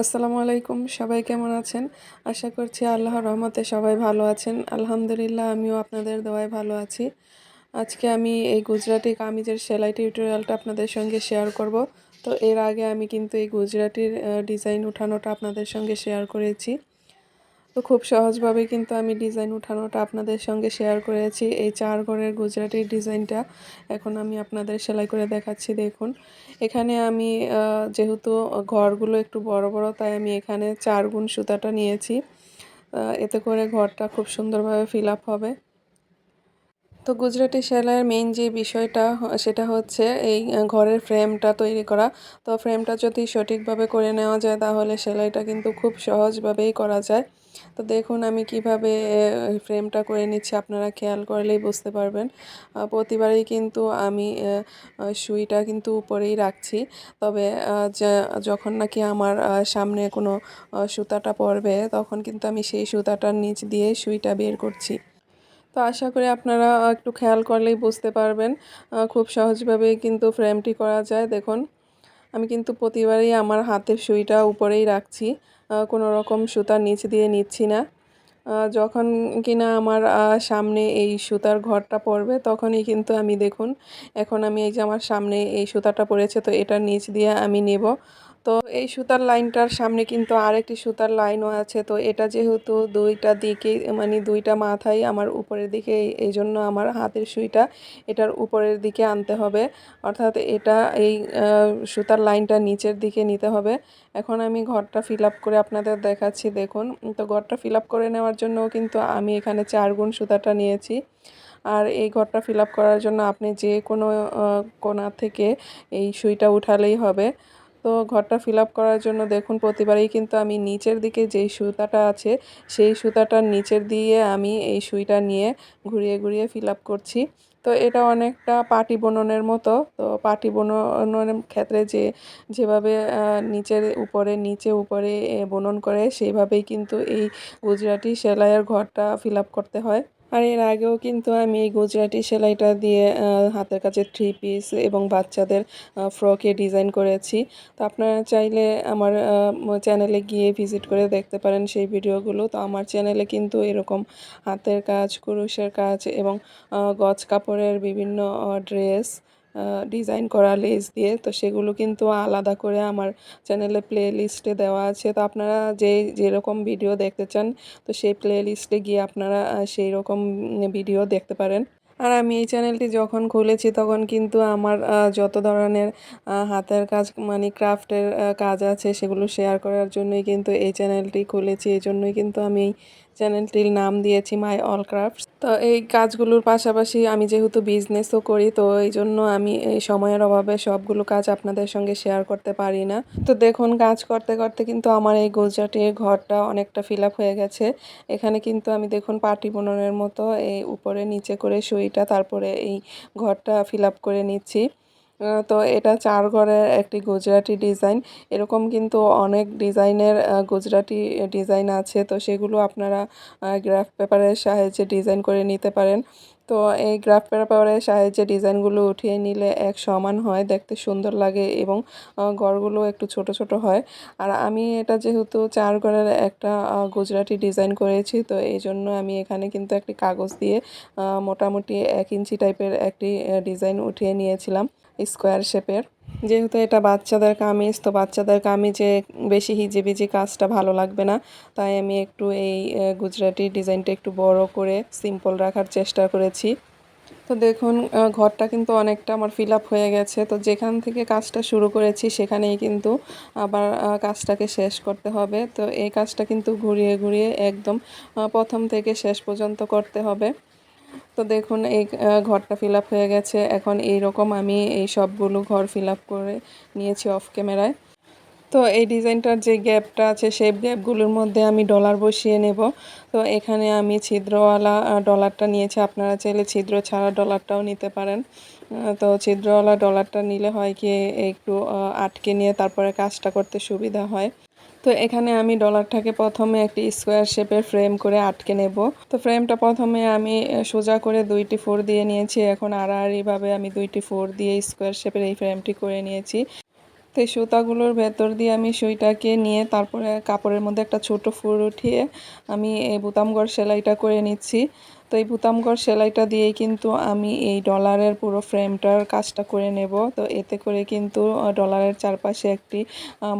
আসসালামু আলাইকুম, সবাই কেমন আছেন? আশা করছি আল্লাহর রহমতে সবাই ভালো আছেন। আলহামদুলিল্লাহ, আমিও আপনাদের দোয়ায় ভালো আছি। আজকে আমি এই গুজরাটি কামিজের সেলাই টিউটোরিয়ালটা আপনাদের সঙ্গে শেয়ার করব। তো এর আগে আমি কিন্তু এই গুজরাটির ডিজাইন উঠানোটা আপনাদের সঙ্গে শেয়ার করেছি। তো খুব সহজভাবে কিন্তু আমি ডিজাইন উঠানোটা আপনাদের সঙ্গে শেয়ার করেছি। এই চার ঘরের গুজরাটির ডিজাইনটা এখন আমি আপনাদের সেলাই করে দেখাচ্ছি, দেখুন। এখানে আমি যেহেতু ঘরগুলো একটু বড় বড়, তাই আমি এখানে চার গুণ সুতাটা নিয়েছি। এতে করে ঘরটা খুব সুন্দরভাবে ফিল আপ হবে। তো গুজরাটি সেলাইয়ের মেইন যে বিষয়টা, সেটা হচ্ছে এই ঘরের ফ্রেমটা তৈরি করা। তো ফ্রেমটা যদি সঠিকভাবে করে নেওয়া যায়, তাহলে সেলাইটা কিন্তু খুব সহজভাবেই করা যায়। তো দেখুন, আমি কীভাবে ফ্রেমটা করে নিচ্ছি আপনারা খেয়াল করলেই বুঝতে পারবেন। প্রতিবারই কিন্তু আমি সুইটা কিন্তু উপরেই রাখছি। তবে যখন নাকি আমার সামনে কোনো সুতাটা পড়বে, তখন কিন্তু আমি সেই সুতাটার নিচ দিয়ে সুইটা বের করছি। তো আশা করি আপনারা একটু খেয়াল করলেই বুঝতে পারবেন। খুব সহজভাবেই কিন্তু ফ্রেমটি করা যায়। দেখুন আমি কিন্তু প্রতিবারই আমার হাতের সুইটা উপরেই রাখছি। কোনো রকম সুতার নিচ দিয়ে নিচ্ছি না। যখন কিনা আমার সামনে এই সুতার ঘরটা পড়বে তখনই কিন্তু আমি দেখুন, এখন আমি এই যে আমার সামনে এই সুতাটা পড়েছে তো এটা নিচ দিয়ে আমি নেব। তো এই সুতার লাইনটার সামনে কিন্তু আরেকটি সুতার লাইনও আছে। তো এটা যেহেতু দুইটা দিকে মানে দুইটা মাথাই আমার উপরের দিকে এই জন্য আমার হাতের সুইটা এটার উপরের দিকে আনতে হবে। অর্থাৎ এটা এই সুতার লাইনটা নিচের দিকে নিতে হবে। এখন আমি ঘরটা ফিল আপ করে আপনাদের দেখাচ্ছি, দেখুন। তো ঘরটা ফিল আপ করে নেওয়ার জন্য কিন্তু আমি এখানে চার গুণ সুতাটা নিয়েছি। আর এই ঘরটা ফিল আপ করার জন্য আপনি যে কোনো কোনা থেকে এই সুইটা উঠালেই হবে। তো ঘরটা ফিল করার জন্য দেখুন প্রতিবারেই কিন্তু আমি নিচের দিকে যেই সুতাটা আছে, সেই সুতাটার নিচের দিয়ে আমি এই সুইটা নিয়ে ঘুরিয়ে ঘুরিয়ে ফিল করছি। তো এটা অনেকটা পাটি বননের মতো, তো পাটি বননের ক্ষেত্রে যে, যেভাবে নিচের উপরে, নিচে উপরে বনন করে, সেইভাবেই কিন্তু এই গুজরাটি সেলাইয়ের ঘরটা ফিল করতে হয়। আর এর আগেও কিন্তু আমি এই গুজরাটি সেলাইটা দিয়ে হাতের কাছে থ্রি পিস এবং বাচ্চাদের ফ্রকে ডিজাইন করেছি। তো আপনারা চাইলে আমার চ্যানেলে গিয়ে ভিজিট করে দেখতে পারেন সেই ভিডিওগুলো। তো আমার চ্যানেলে কিন্তু এরকম হাতের কাজ, কুরুশের কাজ এবং গজ কাপড়ের বিভিন্ন ড্রেস ডিজাইন করা লেস দিয়ে, তো সেগুলো কিন্তু আলাদা করে আমার চ্যানেলে প্লে লিস্টে দেওয়া আছে। তো আপনারা যে, যেরকম ভিডিও দেখতে চান, তো সেই প্লে লিস্টে গিয়ে আপনারা সেই রকম ভিডিও দেখতে পারেন। আর আমি এই চ্যানেলটি যখন খুলেছি, তখন কিন্তু আমার যত ধরনের হাতের কাজ মানে ক্রাফটের কাজ আছে, সেগুলো শেয়ার করার জন্যই কিন্তু এই চ্যানেলটি খুলেছি। এই জন্যই কিন্তু আমি চ্যানেলটির নাম দিয়েছি মাই অল ক্রাফটস। তো এই কাজগুলোর পাশাপাশি আমি যেহেতু বিজনেসও করি, তো এই জন্য আমি এই সময়ের অভাবে সবগুলো কাজ আপনাদের সঙ্গে শেয়ার করতে পারি না। তো দেখুন, কাজ করতে করতে কিন্তু আমার এই গুজরাটের ঘরটা অনেকটা ফিল হয়ে গেছে। এখানে কিন্তু আমি দেখুন, পাটি বুননের মতো এই উপরে নিচে করে সুইটা, তারপরে এই ঘরটা ফিল করে নিচ্ছি। তো এটা চার ঘরের একটি গুজরাটি ডিজাইন। এরকম কিন্তু অনেক ডিজাইনের গুজরাটি ডিজাইন আছে। তো সেগুলো আপনারা গ্রাফ পেপারের সাহায্যে ডিজাইন করে নিতে পারেন। তো এই গ্রাফ পেপারের সাহায্যে ডিজাইনগুলো উঠিয়ে নিলে এক সমান হয়, দেখতে সুন্দর লাগে এবং গড়গুলো একটু ছোট ছোট হয়। আর আমি এটা যেহেতু চার ঘরের একটা গুজরাটি ডিজাইন করেছি, তো এই জন্য আমি এখানে কিন্তু একটি কাগজ দিয়ে মোটামুটি এক ইঞ্চি টাইপের একটি ডিজাইন উঠিয়ে নিয়েছিলাম। স্কোয়ার শেপের যেহেতু এটা বাচ্চাদের কামিজ, তো বাচ্চাদের কামিজে বেশি হিজিবিজি কাজটা ভালো লাগবে না। তাই আমি একটু এই গুজরাটি ডিজাইনটা একটু বড় করে সিম্পল রাখার চেষ্টা করেছি। তো দেখুন ঘরটা কিন্তু অনেকটা আমার ফিল আপ হয়ে গেছে। তো যেখান থেকে কাজটা শুরু করেছি, সেখানেই কিন্তু আবার কাজটাকে শেষ করতে হবে। তো এই কাজটা কিন্তু ঘুরিয়ে ঘুরিয়ে একদম প্রথম থেকে শেষ পর্যন্ত করতে হবে। তো দেখুন, এই ঘরটা ফিল হয়ে গেছে। এখন এই রকম আমি এই সবগুলো ঘর ফিল করে নিয়েছি অফ ক্যামেরায়। তো এই ডিজাইনটার যে গ্যাপটা আছে, সেই গ্যাপগুলোর মধ্যে আমি ডলার বসিয়ে নেব। তো এখানে আমি ছিদ্রওয়ালা ডলারটা নিয়েছি। আপনারা চাইলে ছিদ্র ছাড়া ডলারটাও নিতে পারেন। তো ছিদ্রওয়ালা ডলারটা নিলে হয় কি, একটু আটকে নিয়ে তারপরে কাজটা করতে সুবিধা হয়। তো এখানে আমি ডলারটাকে প্রথমে একটি স্কোয়ার শেপের ফ্রেম করে আটকে নেব। তো ফ্রেমটা প্রথমে আমি সোজা করে দুইটি ফোর দিয়ে নিয়েছি। এখন আড়াআড়িভাবে আমি দুইটি ফোর দিয়ে স্কোয়ার শেপের এই ফ্রেমটি করে নিয়েছি। তো এই সুতাগুলোর ভেতর দিয়ে আমি সুইটাকে নিয়ে তারপরে কাপড়ের মধ্যে একটা ছোট ফুল উঠিয়ে আমি এই বুতামগড় সেলাইটা করে নিচ্ছি। তো এই বুতামগড় সেলাইটা দিয়ে কিন্তু আমি এই ডলারের পুরো ফ্রেমটার কাজটা করে নেব। তো এতে করে কিন্তু ডলারের চারপাশে একটি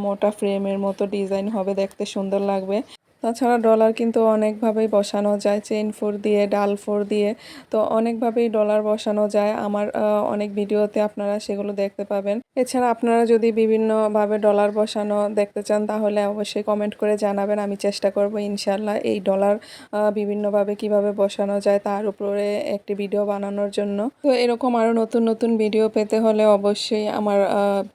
মোটা ফ্রেমের মতো ডিজাইন হবে। দেখতে সুন্দর লাগবে। তাছাড়া ডলার কিন্তু অনেকভাবেই বসানো যায় চেইন ফোর দিয়ে, ডাল ফোর দিয়ে। তো অনেকভাবেই ডলার বসানো যায়। আমার অনেক ভিডিওতে আপনারা সেগুলো দেখতে পাবেন। এছাড়া আপনারা যদি বিভিন্নভাবে ডলার বসানো দেখতে চান, তাহলে অবশ্যই কমেন্ট করে জানাবেন। আমি চেষ্টা করব ইনশাল্লাহ এই ডলার বিভিন্নভাবে কীভাবে বসানো যায় তার উপরে একটি ভিডিও বানানোর জন্য। তো এরকম আরও নতুন নতুন ভিডিও পেতে হলে অবশ্যই আমার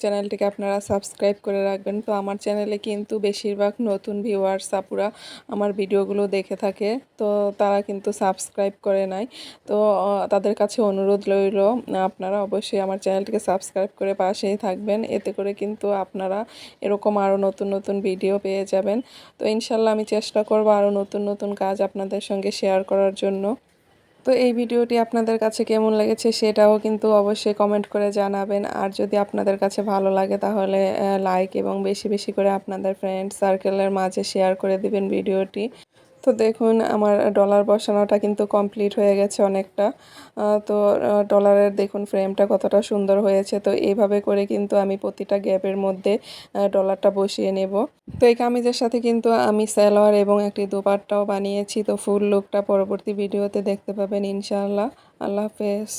চ্যানেলটিকে আপনারা সাবস্ক্রাইব করে রাখবেন। তো আমার চ্যানেলে কিন্তু বেশিরভাগ নতুন ভিউয়ার্স আপুরা আমার ভিডিওগুলো দেখে থাকে। তো তারা কিন্তু সাবস্ক্রাইব করে নাই। তো তাদের কাছে অনুরোধ রইল, আপনারা অবশ্যই আমার চ্যানেলটিকে সাবস্ক্রাইব করে পাশেই থাকবেন। এতে করে কিন্তু আপনারা এরকম আরও নতুন নতুন ভিডিও পেয়ে যাবেন। তো ইনশাল্লাহ আমি চেষ্টা করব আরও নতুন নতুন কাজ আপনাদের সঙ্গে শেয়ার করার জন্য। তো এই ভিডিওটি আপনাদের কাছে কেমন লেগেছে সেটাও কিন্তু অবশ্যই কমেন্ট করে জানাবেন। আর যদি আপনাদের কাছে ভালো লাগে তাহলে লাইক এবং বেশি বেশি করে আপনাদের ফ্রেন্ড সার্কেলের মাঝে শেয়ার করে দিবেন ভিডিওটি। তো দেখুন, আমার ডলার বসানোটা কিন্তু কমপ্লিট হয়ে গেছে অনেকটা। তো ডলারের দেখুন ফ্রেমটা কতটা সুন্দর হয়েছে। তো, এইভাবে করে কিন্তু আমি প্রতিটা গ্যাপের মধ্যে ডলারটা বসিয়ে নেব। তো, এই কামিজের সাথে কিন্তু আমি স্যালোয়ার এবং একটি দুপাট্টাও বানিয়েছি। তো ফুল লুকটা পরবর্তী ভিডিওতে দেখতে পাবেন ইনশাআল্লাহ। আল্লাহ হাফেজ।